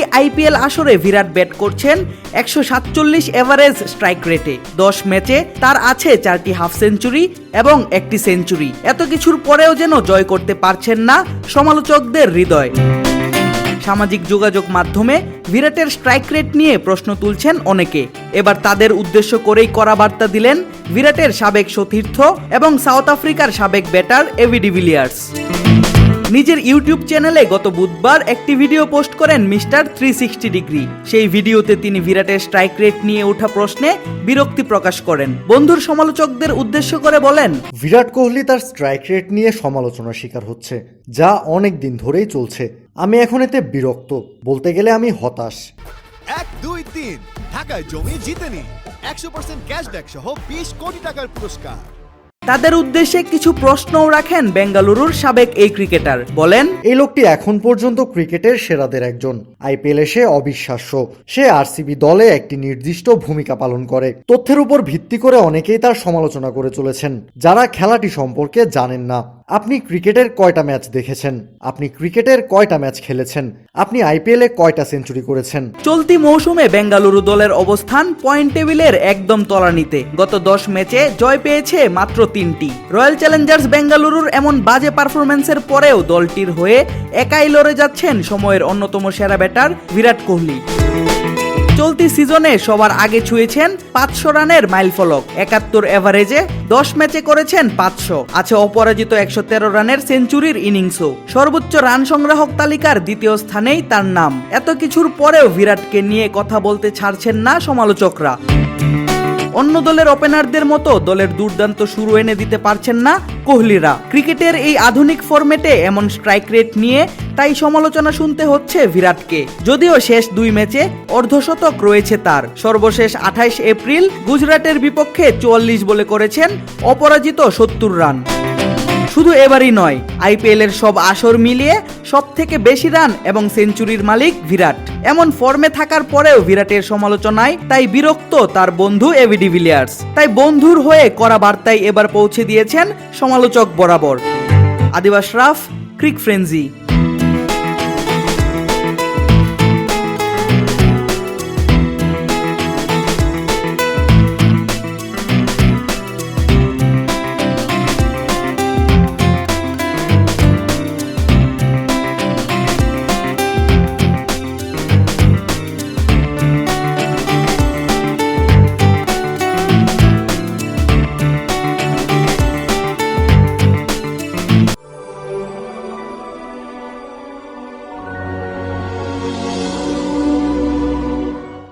চলতি আইপিএল আসরে বিরাট ব্যাট করছেন একশো সাতচল্লিশ এভারেজ স্ট্রাইক রেটে। দশ ম্যাচে তার আছে চারটি হাফ সেঞ্চুরি এবং একটি সেঞ্চুরি। এত কিছুর পরেও যেন জয় করতে পারছেন না সমালোচকদের হৃদয়। সামাজিক যোগাযোগ মাধ্যমে বিরাটের স্ট্রাইক রেট নিয়ে প্রশ্ন তুলছেন অনেকে। এবার তাদের উদ্দেশ্য করেই করা বার্তা দিলেন বিরাটের সাবেক সতীর্থ এবং সাউথ আফ্রিকার সাবেক ব্যাটার এভি ডিভিলিয়ার্স নিজের ইউটিউব চ্যানেলে গত বুধবার একটি ভিডিও পোস্ট করেন মিস্টার থ্রি সিক্সটি ডিগ্রি। সেই ভিডিওতে তিনি বিরাটের স্ট্রাইক রেট নিয়ে ওঠা প্রশ্নে বিরক্তি প্রকাশ করেন। বন্ধুর সমালোচকদের উদ্দেশ্য করে বলেন বিরাট কোহলি তার স্ট্রাইক রেট নিয়ে সমালোচনার শিকার হচ্ছে যা অনেক দিন ধরেই চলছে। আমি এখন এতে বিরক্ত বলতে গেলে আমি হতাশ। এক দুই তিন ঢাকায় জমি জিতে নি। একশো পার্সেন্ট ক্যাশব্যাক সহ বিশ কোটি টাকার পুরস্কার। তাদের উদ্দেশ্যে কিছু প্রশ্নও রাখেন বেঙ্গালুরুর সাবেক এই ক্রিকেটার। বলেন, এই লোকটি এখন পর্যন্ত ক্রিকেটের সেরাদের একজন। আইপিএল সে অবিশ্বাস্য। সে আরসিবি দলে একটি নির্দিষ্ট ভূমিকা পালন করে। তথ্যের উপর ভিত্তি করে অনেকেই তার সমালোচনা করে চলেছেন। যারা খেলাটি সম্পর্কে জানেন না। আপনি ক্রিকেটের কয়টা ম্যাচ দেখেছেন? আপনি ক্রিকেটের কয়টা ম্যাচ খেলেছেন? আপনি আইপিএলে কয়টা সেঞ্চুরি করেছেন? চলতি মৌসুমে বেঙ্গালুরু দলের অবস্থান পয়েন্ট টেবিলের একদম তলানিতে। গত দশ ম্যাচে জয় পেয়েছে মাত্র তিনটি। রয়্যাল চ্যালেঞ্জার্স বেঙ্গালুরুর এমন বাজে পারফরমেন্সের পরেও দলটির হয়ে একাই লড়ে যাচ্ছেন সময়ের অন্যতম সেরা ব্যাটার বিরাট কোহলি। চলতি সিজনে সবার আগে ছুঁয়েছেন পাঁচশো রানের মাইলফলক। একাত্তর এভারেজে দশ ম্যাচে করেছেন পাঁচশো। আছে অপরাজিত একশো তেরো রানের সেঞ্চুরির ইনিংসও। সর্বোচ্চ রান সংগ্রাহক তালিকার দ্বিতীয় স্থানেই তার নাম। এত কিছুর পরেও বিরাটকে নিয়ে কথা বলতে ছাড়ছেন না সমালোচকরা। অন্য দলের ওপেনারদের মতো দলের দুর্দান্ত শুরু এনে দিতে পারছেন না কোহলিরা। ক্রিকেটের এই আধুনিক ফর্মেটে এমন স্ট্রাইক রেট নিয়ে তাই সমালোচনা শুনতে হচ্ছে বিরাটকে। যদিও শেষ দুই ম্যাচে অর্ধশতক রয়েছে তার। সর্বশেষ আঠাইশ এপ্রিল গুজরাটের বিপক্ষে চুয়াল্লিশ বলে করেছেন অপরাজিত সত্তর রান। শুধু এবারই নয় আইপিএল এর সব আসর মিলিয়ে সব থেকে বেশি রান এবং সেঞ্চুরির মালিক বিরাট। এমন ফর্মে থাকার পরেও বিরাটের সমালোচনায় তাই বিরক্ত তার বন্ধু এভিডি ডিভিলিয়ার্স তাই বন্ধুর হয়ে করা বার্তায় এবার পৌঁছে দিয়েছেন সমালোচক বরাবর। আদিবাস রাফ, ক্রিক ফ্রেন্জি